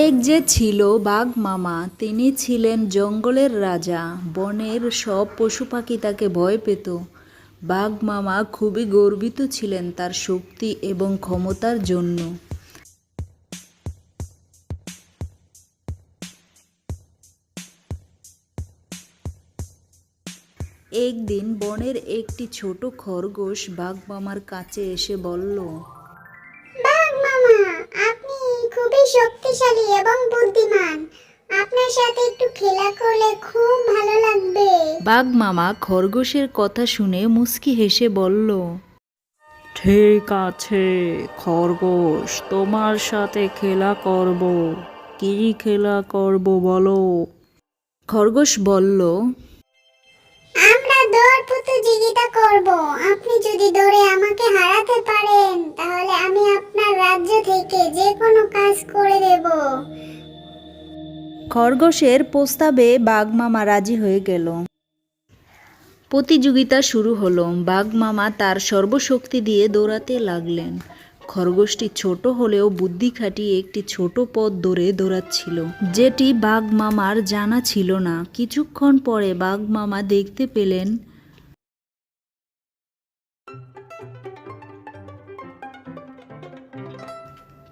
এক যে ছিল বাঘ মামা, তিনি ছিলেন জঙ্গলের রাজা। বনের সব পশু পাখি তাকে ভয় পেত। বাঘ মামা খুবই গর্বিত ছিলেন তার শক্তি এবং ক্ষমতার জন্য। একদিন বনের একটি ছোট খরগোশ বাঘ মামার কাছে এসে বলল, বাঘ মামা খুবই শক্তিশালী এবং বুদ্ধিমান। আপনার সাথে একটু খেলা করলে খুব ভালো লাগবে। বাঘ মামা খরগোশের কথা শুনে মুস্কি হেসে বলল ঠিক আছে খরগোশ তোমার সাথে খেলা করব। কি খেলা করব বলো? খরগোশ বলল আমরা দৌড় প্রতিযোগিতা করব। আপনি যদি দৌড়ে আমাকে হারাতে পারেন তাহলে আমি আপনার রাজ্য থেকে যে কোনো কাজ খরগোশের প্রস্তাবে বাঘমামা রাজি হয়ে গেল। প্রতিযোগিতা শুরু হলো। বাঘমামা তার সর্বশক্তি দিয়ে দৌড়াতে লাগলেন। খরগোশটি ছোট হলেও বুদ্ধি খাটিয়ে একটি ছোট পথ ধরে দৌড়াচ্ছিল। যেটি বাঘ মামার জানা ছিল না। কিছুক্ষণ পরে বাঘ মামা দেখতে পেলেন,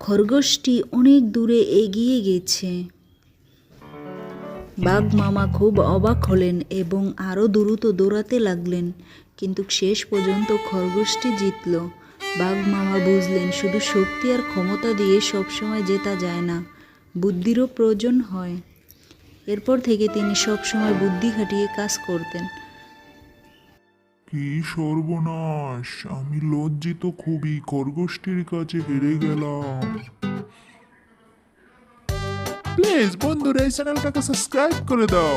খরগোশটি অনেক দূরে এগিয়ে গেছে। বাঘ মামা খুব অবাক হলেন এবং আরও দ্রুত দৌড়াতে লাগলেন। কিন্তু শেষ পর্যন্ত খরগোশটি জিতল। বাঘ মামা বুঝলেন, শুধু শক্তি আর ক্ষমতা দিয়ে সবসময় জেতা যায় না, বুদ্ধিরও প্রয়োজন হয়। এরপর থেকে তিনি সবসময় বুদ্ধি খাটিয়ে কাজ করতেন। কি সর্বনাশ! আমি লজ্জিত খুবই খরগোষ্ঠীর কাছে হেরে গেলাম। প্লিজ বন্ধুরা এই চ্যানেলটাকে সাবস্ক্রাইব করে দাও।